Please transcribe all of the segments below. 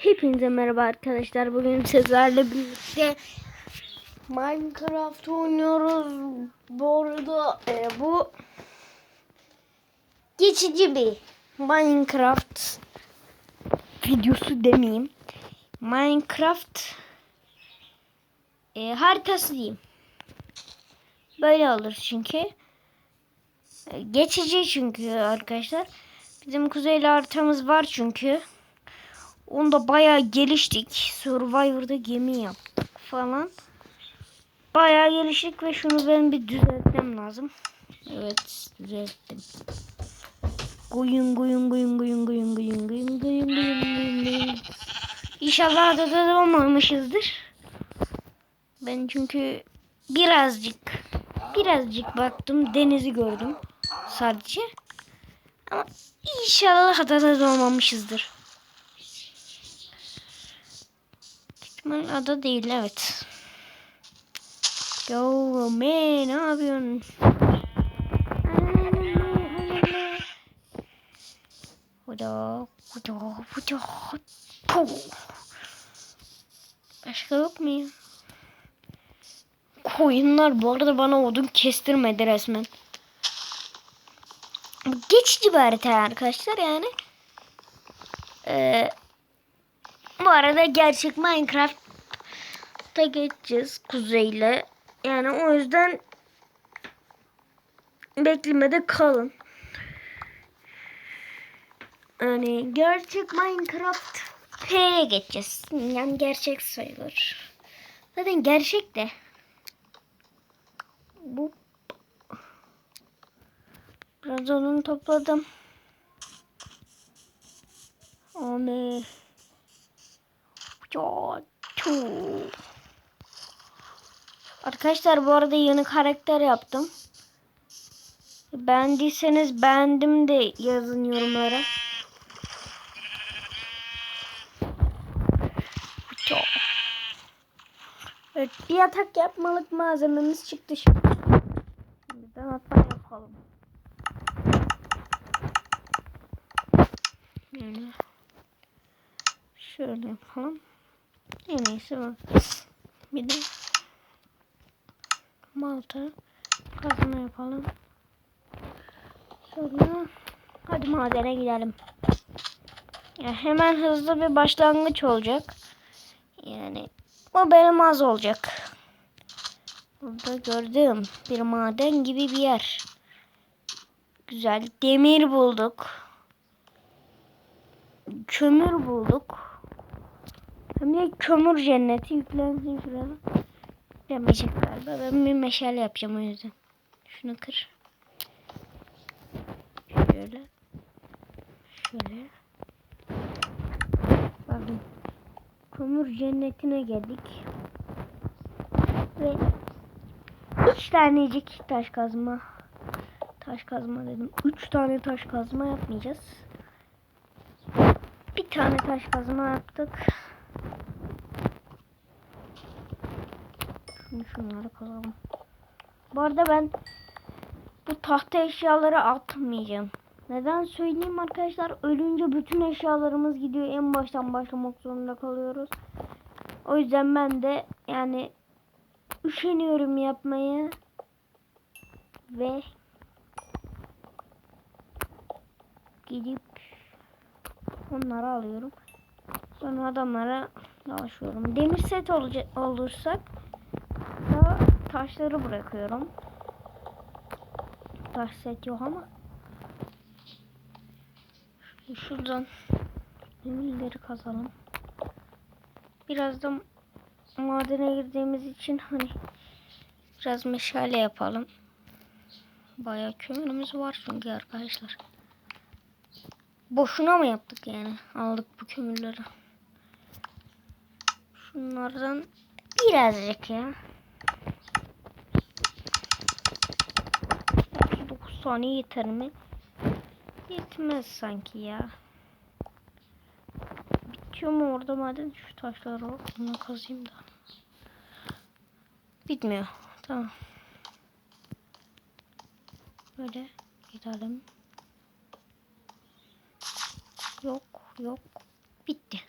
Hepinize merhaba arkadaşlar. Bugün sizlerle birlikte Minecraft oynuyoruz. Bu arada e, bu geçici bir Minecraft videosu demeyeyim. Minecraft e, haritası diyeyim. Böyle olur çünkü. E, geçici çünkü arkadaşlar. Bizim kuzeyli haritamız var çünkü. Onda bayağı geliştik. Survivor'da gemi yaptık falan. Bayağı geliştik ve şunu ben bir düzeltmem lazım. Evet düzelttim. Guyun guyun guyun guyun guyun guyun guyun guyun guyun guyun guyun. İnşallah adada olmamışızdır. Ben çünkü birazcık birazcık baktım denizi gördüm sadece. Ama inşallah adada olmamışızdır. İhtimal ada değil evet. Yo man ne yapıyorsun? Huda huda puh. Başka yok mu ya? Koyunlar bu arada bana odun kestirmedi resmen. Geçici bir harita arkadaşlar yani. Ee, bu arada gerçek Minecraft'ta geçeceğiz kuzeyle. Yani o yüzden beklemede kalın. Yani gerçek Minecraft P'ye geçeceğiz. Yani gerçek sayılır. Zaten gerçek de. Bu Biraz onu topladım. Onu Arkadaşlar bu arada yeni karakter yaptım. Beğendiyseniz beğendim de yazın yorumlara. Evet, bir yatak yapmalık malzememiz çıktı şimdi. Şimdi de hatta yapalım. Şöyle yapalım. En iyisi var. Bir de malta kazma yapalım. Sonra hadi madene gidelim. Ya hemen hızlı bir başlangıç olacak. Yani o benim az olacak. Burada gördüğüm bir maden gibi bir yer. Güzel demir bulduk. Kömür bulduk. Hem de kömür cenneti yüklensin şuraya. Demeyecek galiba. Ben bir meşale yapacağım o yüzden. Şunu kır. Şöyle. Şöyle. Bakın. Kömür cennetine geldik. Ve üç tanecik taş kazma. Taş kazma dedim. Üç tane taş kazma yapmayacağız. Bir tane taş kazma yaptık. Şimdi şunları kazalım. Bu arada ben bu tahta eşyaları atmayacağım. Neden söyleyeyim arkadaşlar? Ölünce bütün eşyalarımız gidiyor. En baştan başlamak zorunda kalıyoruz. O yüzden ben de yani üşeniyorum yapmaya. Ve gidip onları alıyorum. Sonra adamlara dalaşıyorum. Demir set olacak olursak taşları bırakıyorum. Taş set yok ama Şuradan demirleri kazalım. Birazdan madene girdiğimiz için hani biraz meşale yapalım. Bayağı kömürümüz var çünkü arkadaşlar. Boşuna mı yaptık yani? Aldık bu kömürleri. Şunlardan birazcık ya. 9 tane yeter mi? Yetmez sanki ya. Bitiyor mu orada maden? Şu taşlar var. Bunu kazayım da. Bitmiyor. Tamam. Böyle gidelim. Yok yok. Bitti.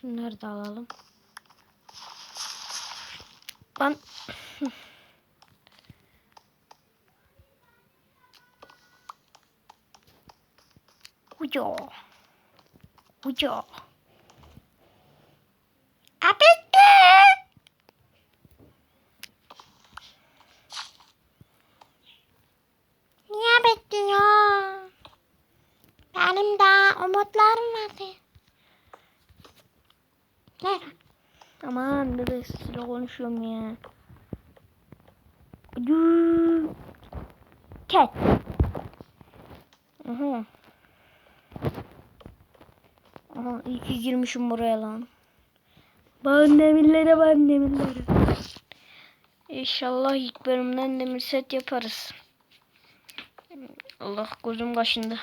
Şunları da alalım. Ben Uyo. Uyo. Abitti. Niye bekliyor? Benim daha umutlarım vardı. Gel. Aman bebek sesiyle konuşuyorum ya. Cat. Aha. İyi ki girmişim buraya lan. Ben demirlere ben demirlere. İnşallah ilk bölümden demir set yaparız. Allah gözüm kaşındı.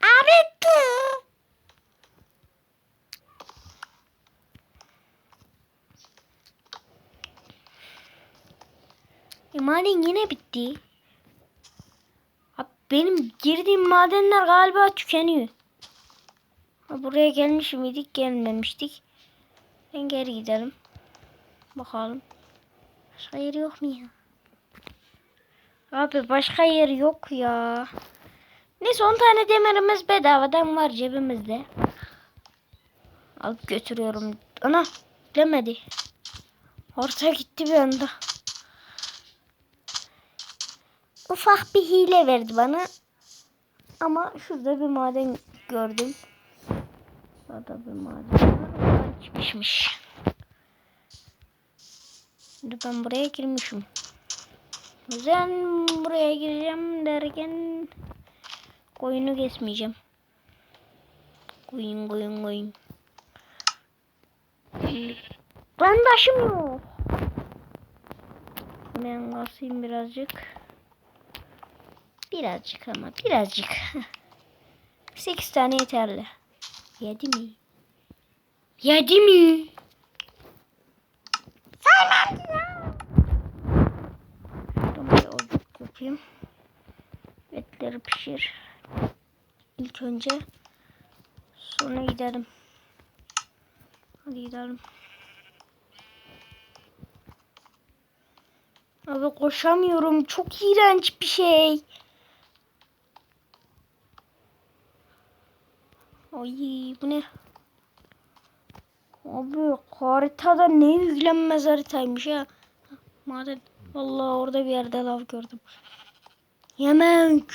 Abitti. E, maden yine bitti. Benim girdiğim madenler galiba tükeniyor. Buraya gelmiş miydik? Gelmemiştik. Ben geri gidelim. Bakalım. Başka yer yok mu ya? Abi başka yer yok ya. Neyse 10 tane demirimiz bedavadan var cebimizde. Alıp götürüyorum. Ana demedi. Orta gitti bir anda. Ufak bir hile verdi bana. Ama şurada bir maden gördüm. Şurada bir maden var. Oradan çıkışmış. Şimdi ben buraya girmişim. Ben buraya gireceğim derken koyunu kesmeyeceğim. Koyun koyun koyun. Ben taşım yok. Ben kasayım birazcık. Birazcık ama birazcık. 8 tane yeterli. Yedi mi? Yedi mi? Saymadı ya. Şuradan bir yapayım. Etleri pişir. İlk önce sonra gidelim. Hadi gidelim. Abi koşamıyorum. Çok iğrenç bir şey. Ay bu ne? Abi haritada ne yüklenmez haritaymış ya. Maden. Vallahi orada bir yerde lav gördüm. Yemek.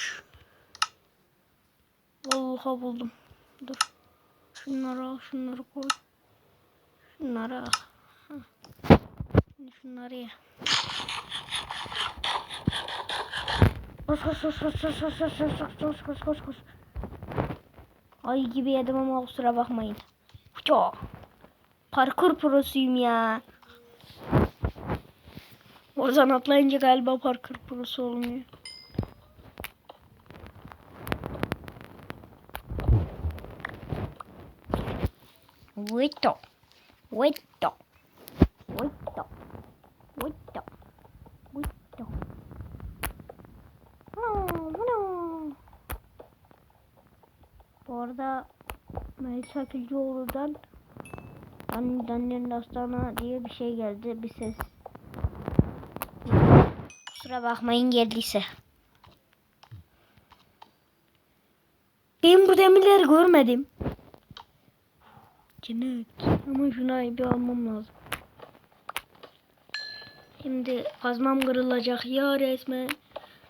Vallahi buldum. Dur. Şunları al, şunları koy. Şunları al. Şunları ye. Koş koş koş koş koş koş koş koş koş koş koş koş. Ay gibi yedim ama kusura bakmayın. Çok. Parkur prosuyum ya. Oradan atlayınca galiba parkur prosu olmuyor. Wito. Wito. Wito. Wito. Hmm, bunu. Bu arada Melisa Külcüoğlu'dan Annenin hastana diye bir şey geldi. Bir ses. Kusura bakmayın geldiyse. Ben bu demirleri görmedim. Cennet. Ama şuna bir almam lazım. Şimdi kazmam kırılacak ya resmen.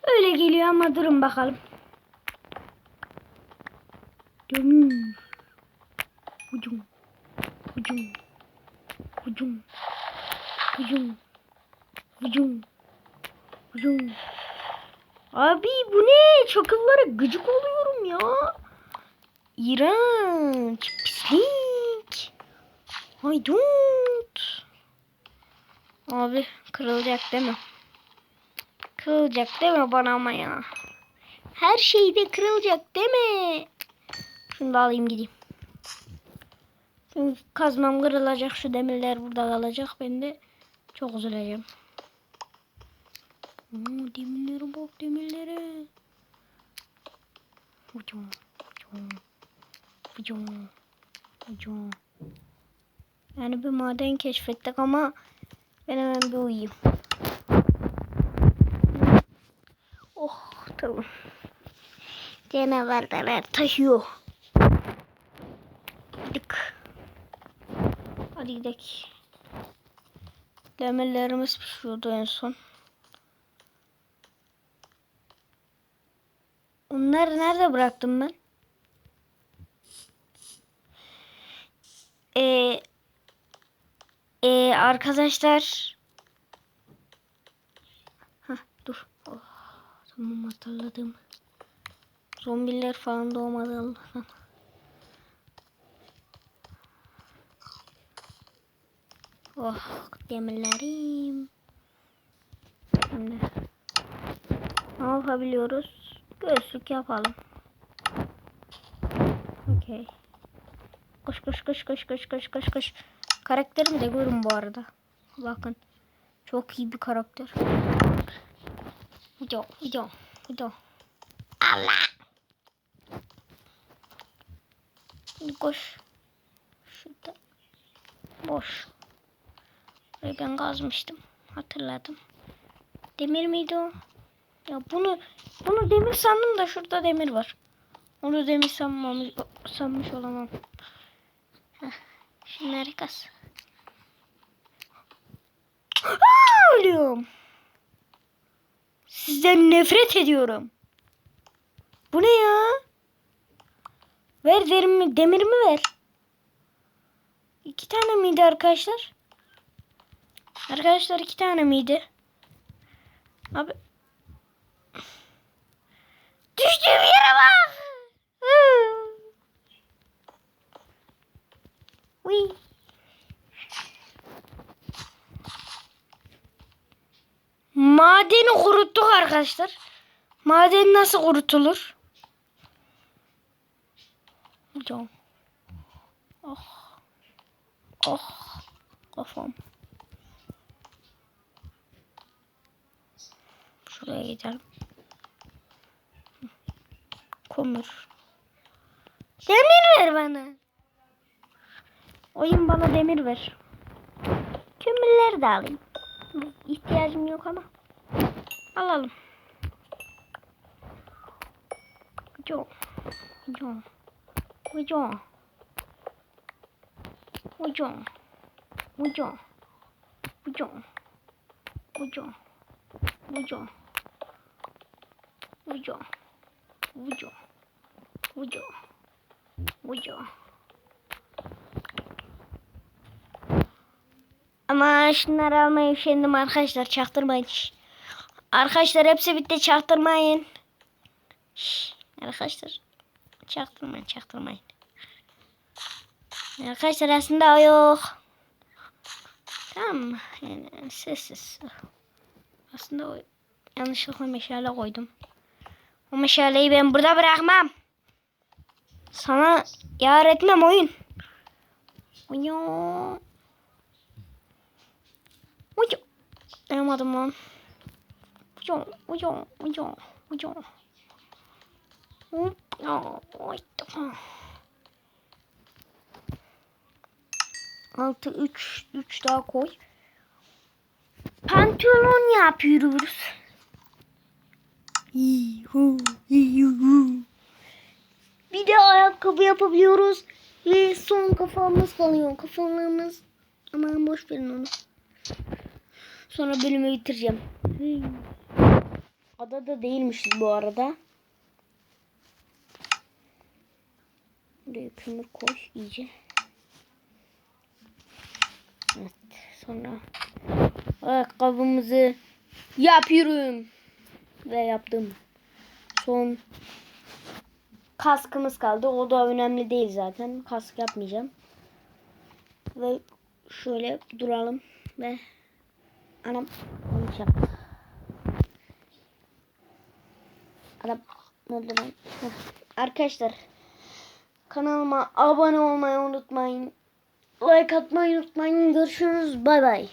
Öyle geliyor ama durun bakalım. Demir. Ucum. Hücum. Hücum. Hücum. Hücum. Hücum. Abi bu ne? Çakıllara gıcık oluyorum ya. İğrenç. Pislik. Haydut. Abi kırılacak değil mi? Kırılacak değil mi bana ama ya? Her şeyde kırılacak değil mi? Şunu da alayım gideyim. Çünkü kazmam kırılacak. Şu demirler burada kalacak. Ben de çok üzüleceğim. Oo, demirlere bak demirlere. Hocam. Vıcım. Vıcım. Yani bir maden keşfettik ama ben hemen bir uyuyayım. Oh tamam. Canavarlar taşıyor. Hadi gidelim. Demirlerimiz pişiyordu en son. Onları nerede bıraktım ben? Ee, ee, arkadaşlar. Hah, dur. Oh, tamam hatırladım. Zombiler falan doğmadı Allah'tan. Oh demirlerim. Şimdi ne yapabiliyoruz? Göğüslük yapalım. Okey. Koş koş koş koş koş koş koş koş. Karakterimi de görün bu arada. Bakın. Çok iyi bir karakter. Video, video, video. Allah. Koş. Şurada. Boş. Burayı ben kazmıştım. Hatırladım. Demir miydi o? Ya bunu bunu demir sandım da şurada demir var. Onu demir sanmamış, sanmış olamam. Heh, şunları kaz. Aa, ölüyorum. Sizden nefret ediyorum. Bu ne ya? Ver derimi, demirimi ver. İki tane miydi arkadaşlar? Arkadaşlar iki tane miydi? Abi. Düştüğüm yere bak. Madeni kuruttuk arkadaşlar. Maden nasıl kurutulur? Hocam. Oh. Oh. Kafam. Şuraya gidelim. Kömür. Demir ver bana. Oyun bana demir ver. Kömürleri de alayım. İhtiyacım yok ama. Alalım. Hocam. Hocam. Hocam. Hocam. Hocam. Hocam. Hocam. Hocam. Hocam. Hocam. Hocam. Hocam. Ama şunları almayı üşendim arkadaşlar. Çaktırmayın. Şş. Arkadaşlar hepsi bitti. Çaktırmayın. Şş. Arkadaşlar. Çaktırmayın. Çaktırmayın. Arkadaşlar aslında o yok. Tamam? Yani sessiz. Aslında o yanlışlıkla meşale koydum. O meşaleyi ben burada bırakmam. Sana yar etmem oyun. Oyun. Oyun. Yapamadım lan. Oyun. Oyun. Oyun. Oyun. Hop. Ya, oy, tamam. Altı üç, üç daha koy. Pantolon yapıyoruz. Bir de ayakkabı yapabiliyoruz. Ve son kafamız kalıyor. Kafalarımız. Aman boş verin onu. Sonra bölümü bitireceğim. Adada değilmişiz bu arada. Buraya kömür koy iyice. Evet. Sonra ayakkabımızı yapıyorum. Ve yaptım. Son kaskımız kaldı. O da önemli değil zaten. Kask yapmayacağım. Ve şöyle duralım ve anam oldu lan? Heh. Arkadaşlar kanalıma abone olmayı unutmayın. Like atmayı unutmayın. Görüşürüz. Bay bay.